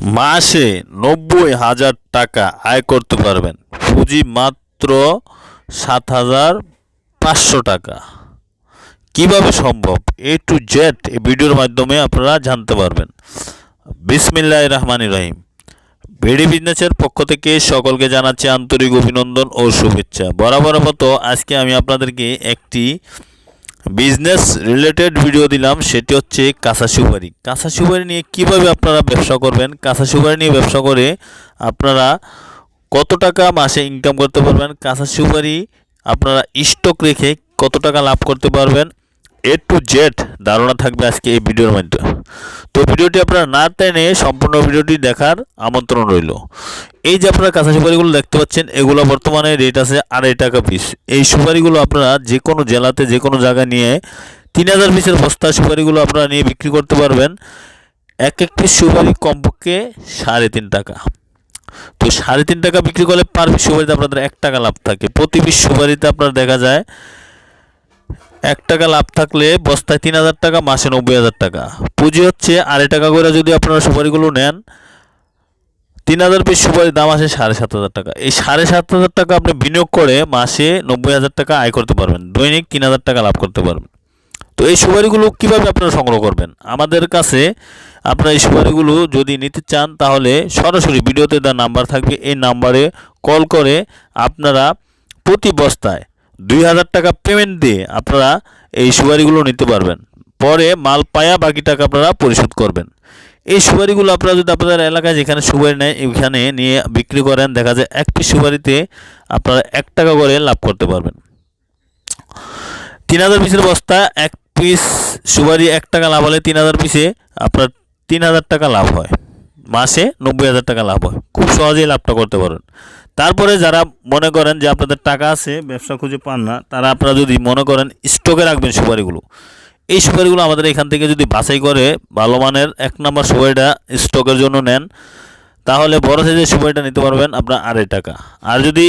মাসে নব্বই হাজার টাকা আয় করতে পারবেন। পুঁজি মাত্র সাত হাজার পাঁচশো টাকা। কীভাবে সম্ভব? এ টু জেড এই ভিডিওর মাধ্যমে আপনারা জানতে পারবেন। বিসমিল্লাহ রহমান রহিম। বেডি বিজনেসের পক্ষ থেকে সকলকে জানাচ্ছি আন্তরিক অভিনন্দন ও শুভেচ্ছা। বরাবর মতো আজকে আমি আপনাদেরকে একটি বিজনেস রিলেটেড ভিডিও দিলাম, সেটি হচ্ছে কাঁচা সুপারি। কাঁচা সুপারি নিয়ে কীভাবে আপনারা ব্যবসা করবেন? কাঁচা সুপারি নিয়ে ব্যবসা করে আপনারা কত টাকা মাসে ইনকাম করতে পারবেন? কাঁচা সুপারি আপনারা স্টক রেখে কত টাকা লাভ করতে পারবেন? এ টু জেড ধারণা থাকবে আজকে এই ভিডিওর মাধ্যমে তো ভিডিওটি আপনারা না টেনে সম্পূর্ণ ভিডিওটি দেখার আমন্ত্রণ রইল। এই যে আপনারা কাঁচা সুপারিগুলো দেখতে পাচ্ছেন, এগুলো বর্তমানে রেট আছে আড়াই টাকা পিস এই সুপারিগুলো আপনারা যে কোনো জেলাতে, যে কোনো জায়গায় নিয়ে তিন হাজার পিসের বস্তা সুপারিগুলো আপনারা নিয়ে বিক্রি করতে পারবেন। এক এক পিস সুপারি কমপক্ষে সাড়ে তিন টাকা। তো সাড়ে তিন টাকা বিক্রি করলে পার পিস সুপারিতে আপনাদের এক টাকা লাভ থাকে। প্রতি পিস সুপারিতে আপনার দেখা যায় এক টাকা লাভ থাকলে বস্তায় তিন হাজার টাকা, মাসে নব্বই হাজার টাকা। পুঁজি হচ্ছে আড়াই টাকা করে যদি আপনারা সুপারিগুলো নেন, তিন হাজার পিস সুপারির দাম আসে সাড়ে সাত হাজার টাকা। এই সাড়ে সাত হাজার টাকা আপনি বিনিয়োগ করে মাসে নব্বই হাজার টাকা আয় করতে পারবেন। দৈনিক তিন হাজার টাকা লাভ করতে পারবেন। তো এই সুপারিগুলো কীভাবে আপনারা সংগ্রহ করবেন? আমাদের কাছে আপনারা এই সুপারিগুলো যদি নিতে চান, তাহলে সরাসরি ভিডিওতে দেওয়া নাম্বার থাকবে। এই নাম্বারে কল করে আপনারা প্রতি বস্তায় দুই হাজার টাকা পেমেন্ট দিয়ে আপনারা এই সুপারিগুলো নিতে পারবেন। পরে মাল পায়া বাকি টাকা আপনারা পরিশোধ করবেন। এই সুপারিগুলো আপনারা যদি আপনাদের এলাকায় যেখানে সুপারি নেয় এখানে নিয়ে বিক্রি করেন, দেখা যায় এক পিস সুপারিতে আপনারা এক টাকা করে লাভ করতে পারবেন। তিন হাজার পিসের বস্তা, এক পিস সুপারি এক টাকা লাভ হলে তিন হাজার পিসে আপনার তিন হাজার টাকা লাভ হয়। মাসে নব্বই হাজার টাকা লাভ হয়। খুব সহজেই লাভটা করতে পারেন তারপরে যারা মনে করেন যে আপনাদের টাকা আছে, ব্যবসা খুঁজে পান না, তারা আপনারা যদি মনে করেন স্টকে রাখবেন সুপারিগুলো, এই সুপারিগুলো আমাদের এখান থেকে যদি বাছাই করে ভালো মানের এক নম্বর সুপারিটা স্টকের জন্য নেন, তাহলে বড় সাইজের সুপারিটা নিতে পারবেন আপনার আড়াই টাকা। আর যদি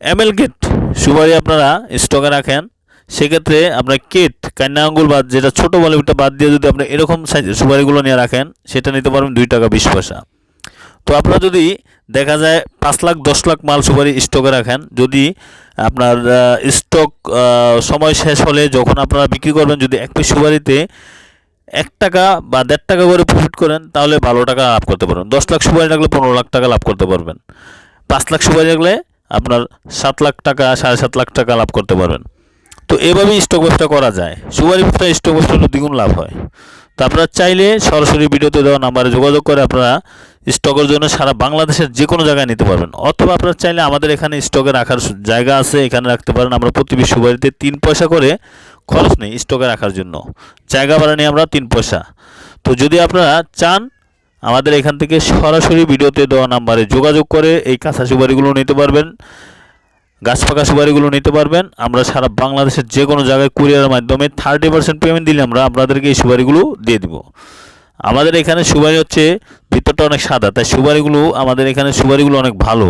এমএল গেট সুপারি আপনারা স্টকে রাখেন সেক্ষেত্রে আপনার কেট কান্না, আঙ্গুল বাদ, যেটা ছোটো বলে ওটা বাদ দিয়ে যদি আপনি এরকম সাইজের সুপারিগুলো নিয়ে রাখেন, সেটা নিতে পারবেন দুই টাকা বিশ পয়সা। তো আপনারা যদি দেখা যায় পাঁচ লাখ, দশ লাখ মাল সুপারি স্টকে রাখেন, যদি আপনার স্টক সময় শেষ হলে যখন আপনারা বিক্রি করবেন, যদি এক পিস সুপারিতে এক টাকা বা দেড় টাকা করে প্রফিট করেন, তাহলে ভালো টাকা লাভ করতে পারবেন। দশ লাখ সুপারি রাখলে পনেরো লাখ টাকা লাভ করতে পারবেন। পাঁচ লাখ সুপারি রাখলে আপনার সাত লাখ টাকা, সাড়ে সাত লাখ টাকা লাভ করতে পারবেন। তো এভাবেই স্টক ব্যবসা করা যায়। সুপারি ব্যবসা স্টক ব্যবসা হলে দ্বিগুণ লাভ হয়। তো আপনারা চাইলে সরাসরি ভিডিওতে দেওয়া নাম্বারে যোগাযোগ করে আপনারা স্টকের জন্য সারা বাংলাদেশের যে কোনো জায়গায় নিতে পারবেন। অথবা আপনারা চাইলে আমাদের এখানে স্টকে রাখার জায়গা আছে, এখানে রাখতে পারেন। আমরা প্রতি বিশ সুপারিতে তিন পয়সা করে খরচ নেই স্টকে রাখার জন্য। জায়গা ভাড়া নিয়ে আমরা তিন পয়সা। তো যদি আপনারা চান, আমাদের এখান থেকে সরাসরি ভিডিওতে দেওয়া নাম্বারে যোগাযোগ করে এই কাঁচা সুপারিগুলো নিতে পারবেন। গাছ পাকা সুপারিগুলো নিতে পারবেন। আমরা সারা বাংলাদেশের যে কোনো জায়গায় কুরিয়ারের মাধ্যমে থার্টি পার্সেন্ট পেমেন্ট দিলে আমরা আপনাদেরকে এই সুপারিগুলো দিয়ে দিব। আমাদের এখানে সুপারি হচ্ছে, ভিতরটা অনেক সাদা, তাই সুপারিগুলো আমাদের এখানে সুপারিগুলো অনেক ভালো।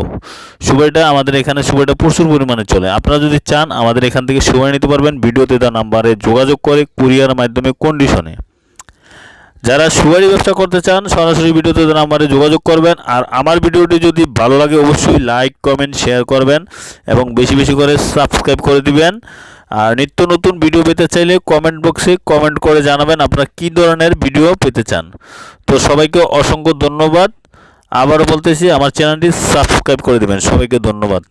সুপারিটা আমাদের এখানে সুপারিটা প্রচুর পরিমাণে চলে। আপনারা যদি চান, আমাদের এখান থেকে সুপারি নিতে পারবেন। ভিডিওতে দেওয়া নাম্বারে যোগাযোগ করে কুরিয়ারের মাধ্যমে কন্ডিশনে যারা সুপারি ব্যবসা করতে চান, সরাসরি ভিডিওতে দেওয়া নাম্বারে যোগাযোগ করবেন। আর আমার ভিডিওটি যদি ভালো লাগে, অবশ্যই লাইক, কমেন্ট, শেয়ার করবেন এবং বেশি বেশি করে সাবস্ক্রাইব করে দিবেন। আর নিত্য নতুন ভিডিও পেতে চাইলে কমেন্ট বক্সে কমেন্ট করে জানাবেন আপনারা কী ধরনের ভিডিও পেতে চান। তো সবাইকে অসংখ্য ধন্যবাদ। আবারও বলতেছি, আমার চ্যানেলটি সাবস্ক্রাইব করে দেবেন। সবাইকে ধন্যবাদ।